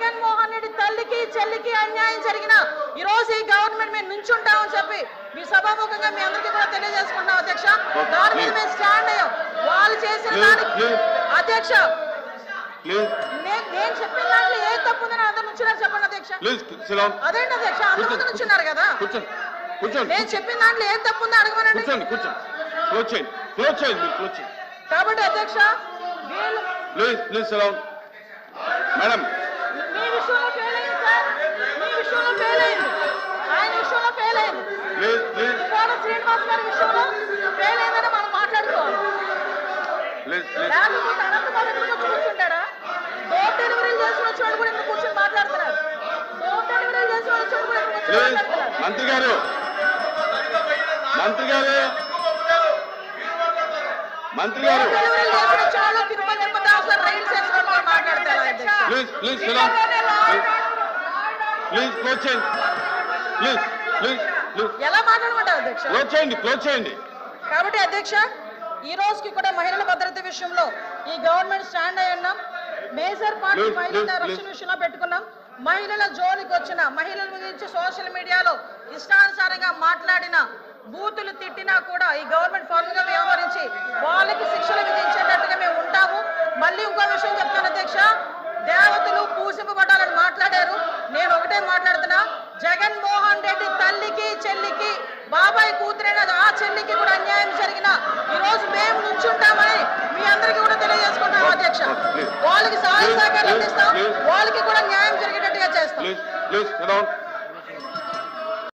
జగన్మోహన్ రెడ్డి తల్లికి చెల్లికి అన్యాయం జరిగిన ఈ రోజు ఈ గవర్నమెంట్ మేము నుంచుంటామని చెప్పి మీ సభాముఖంగా మీ అందరికీ కూడా తెలియజేసుకుంటాం అధ్యక్ష. దాని మీద మేము స్టాండ్ అయ్యాం. వాళ్ళు చేసిన దానికి అధ్యక్ష. నేను చెప్పిన దాంట్లో ఏ తప్పు ఉందని అందరు నుంచున్నారు చెప్పండి అధ్యక్ష. అదేంటి అధ్యక్ష? అందరు నుంచున్నారు కదా. నేను చెప్పిన దాంట్లో ఏం తప్పు ఉందో అడగమనండి. కూర్చోండి కూర్చోండి. క్లోజ్ శ్రీనివాస్ గారి విషయంలో ఫెయిల్ అయిందని మనం మాట్లాడుకోవాలి. లేకపోతే అనంతబాబు కూర్చుంటాడా? డోర్ డెలివరీలు కూడా కూర్చొని మాట్లాడుతున్నారు డోర్ డెలివరీలు కూడా మంత్రి గారు. మంత్రి గారు. మంత్రి గారు. Please please please please please please. ఎలా మాట్లాడమంటారు అధ్యక్ష? క్లోజ్ చేయండి క్లోజ్ చేయండి. కాబట్టి అధ్యక్ష ఈ రోజుకి కూడా మహిళల భద్రత విషయంలో ఈ గవర్నమెంట్ స్టాండ్ అయి ఉన్నాం. మేజర్ పార్టీ మహిళల రక్షణ. విషయంలో పెట్టుకున్నాం. మహిళల జోలికి వచ్చిన మహిళల గురించి సోషల్ మీడియాలో ఇష్టానుసారంగా మాట్లాడిన బూతులు తిట్టినా కూడా ఈ గవర్నమెంట్ ఫార్మ్గా వ్యవహరించి వాళ్ళకి శిక్షలు విధించేటట్టుగా మేము ఉంటాము. మళ్ళీ ఇంకో విషయం చెప్తాను అధ్యక్ష దేవతలు పూజింపబడాలని మాట్లాడారు నేను ఒకటే మాట్లాడుతున్నా జగన్మోహన్ రెడ్డి తల్లికి చెల్లికి బాబాయ్ కూతురైన ఆ చెల్లికి కూడా అన్యాయం జరిగిన ఈ రోజు మేము నుంచుంటామని మీ అందరికీ కూడా తెలియజేసుకుంటాం అధ్యక్ష. వాళ్ళకి సహాయ సహకారాలు అందిస్తాం వాళ్ళకి కూడా న్యాయం జరిగేటట్టుగా చేస్తాం.